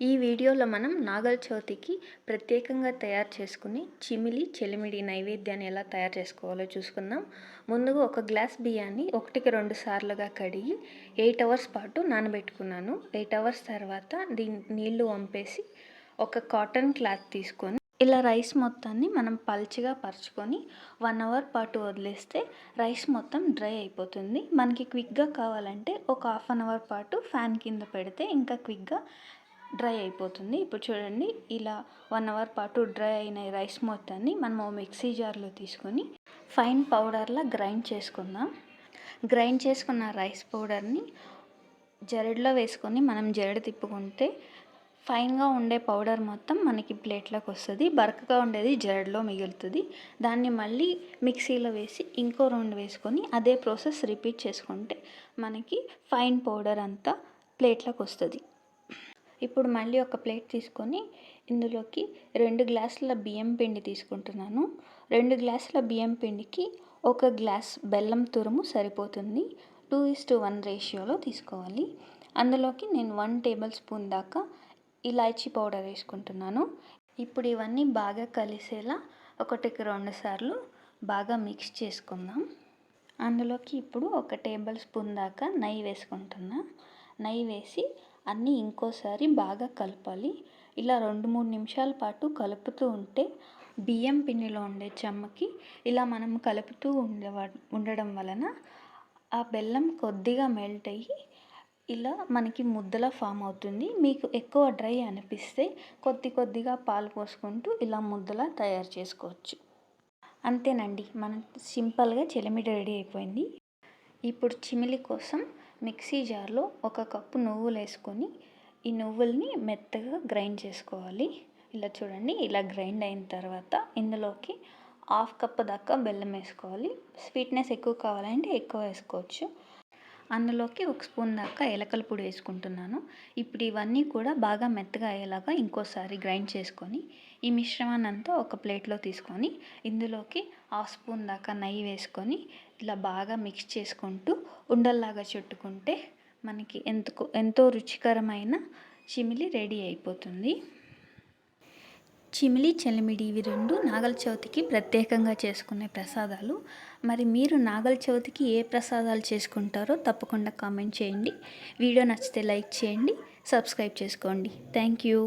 ఈ వీడియోలో మనం నాగల చవితికి ప్రత్యేకంగా తయారు చేసుకుని చిమిలి చెలిమిడి నైవేద్యాన్ని ఎలా తయారు చేసుకోవాలో చూసుకుందాం. ముందుగా ఒక గ్లాస్ బియ్యాన్ని ఒకటికి రెండు సార్లుగా కడిగి ఎయిట్ అవర్స్ పాటు నానబెట్టుకున్నాను. ఎయిట్ అవర్స్ తర్వాత దీని నీళ్ళు వంపేసి ఒక కాటన్ క్లాత్ తీసుకొని ఇలా రైస్ మొత్తాన్ని మనం పల్చగా పరుచుకొని వన్ అవర్ పాటు వదిలేస్తే రైస్ మొత్తం డ్రై అయిపోతుంది. మనకి క్విక్గా కావాలంటే ఒక హాఫ్ అన్ అవర్ పాటు ఫ్యాన్ కింద పెడితే ఇంకా క్విక్గా డ్రై అయిపోతుంది. ఇప్పుడు చూడండి ఇలా వన్ అవర్ పాటు డ్రై అయిన రైస్ మొత్తాన్ని మనం మిక్సీ జార్లో తీసుకొని ఫైన్ పౌడర్లా గ్రైండ్ చేసుకుందాం. గ్రైండ్ చేసుకున్న రైస్ పౌడర్ని జరడ్లో వేసుకొని మనం జరడు తిప్పుకుంటే ఫైన్గా ఉండే పౌడర్ మొత్తం మనకి ప్లేట్లోకి వస్తుంది. బరకగా ఉండేది జరడ్లో మిగులుతుంది. దాన్ని మళ్ళీ మిక్సీలో వేసి ఇంకో రెండు వేసుకొని అదే ప్రాసెస్ రిపీట్ చేసుకుంటే మనకి ఫైన్ పౌడర్ అంతా ప్లేట్లోకి వస్తుంది. ఇప్పుడు మళ్ళీ ఒక ప్లేట్ తీసుకొని ఇందులోకి రెండు గ్లాసుల బియ్యం పిండి తీసుకుంటున్నాను. రెండు గ్లాసుల బియ్యం పిండికి ఒక గ్లాస్ బెల్లం తురుము సరిపోతుంది. టూ ఇస్ టు వన్ రేషియోలో తీసుకోవాలి. అందులోకి నేను వన్ టేబుల్ స్పూన్ దాకా ఇలాచీ పౌడర్ వేసుకుంటున్నాను. ఇప్పుడు ఇవన్నీ బాగా కలిసేలా ఒకటికి రెండు సార్లు బాగా మిక్స్ చేసుకుందాం. అందులోకి ఇప్పుడు ఒక టేబుల్ స్పూన్ దాకా నెయ్యి వేసుకుంటున్నా. నెయ్యి వేసి అన్నీ ఇంకోసారి బాగా కలపాలి. ఇలా రెండు మూడు నిమిషాల పాటు కలుపుతూ ఉంటే బియ్యం పిండిలో ఉండే చెమ్మకి ఇలా మనం కలుపుతూ ఉండే ఉండడం వలన ఆ బెల్లం కొద్దిగా మెల్ట్ అయ్యి ఇలా మనకి ముద్దలా ఫామ్ అవుతుంది. మీకు ఎక్కువ డ్రై అనిపిస్తే కొద్ది కొద్దిగా పాలు పోసుకుంటూ ఇలా ముద్దలా తయారు చేసుకోవచ్చు. అంతేనండి. మనం సింపుల్గా చిలిమిడి రెడీ అయిపోయింది. ఇప్పుడు చిమిలి కోసం మిక్సీ జార్లో ఒక కప్పు నువ్వులు వేసుకొని ఈ నువ్వుల్ని మెత్తగా గ్రైండ్ చేసుకోవాలి. ఇలా చూడండి ఇలా గ్రైండ్ అయిన తర్వాత ఇందులోకి హాఫ్ కప్ దాకా బెల్లం వేసుకోవాలి. స్వీట్నెస్ ఎక్కువ కావాలంటే ఎక్కువ వేసుకోవచ్చు. అందులోకి ఒక స్పూన్ దాకా ఎలకల పొడి వేసుకుంటున్నాను. ఇప్పుడు ఇవన్నీ కూడా బాగా మెత్తగా అయ్యేలాగా ఇంకోసారి గ్రైండ్ చేసుకొని ఈ మిశ్రమాన్ని అంతా ఒక ప్లేట్లో తీసుకొని ఇందులోకి హాఫ్ స్పూన్ దాకా నెయ్యి వేసుకొని ఇలా బాగా మిక్స్ చేసుకుంటూ ఉండల్లాగా చుట్టుకుంటే మనకి ఎంతకు ఎంతో రుచికరమైన చిమిలి రెడీ అయిపోతుంది. చిమిలి చెలిమిడి ఇవి రెండు నాగల చవితికి ప్రత్యేకంగా చేసుకునే ప్రసాదాలు. మరి మీరు నాగల చవితికి ఏ ప్రసాదాలు చేసుకుంటారో తప్పకుండా కామెంట్ చేయండి. వీడియో నచ్చితే లైక్ చేయండి సబ్స్క్రైబ్ చేసుకోండి. Thank you.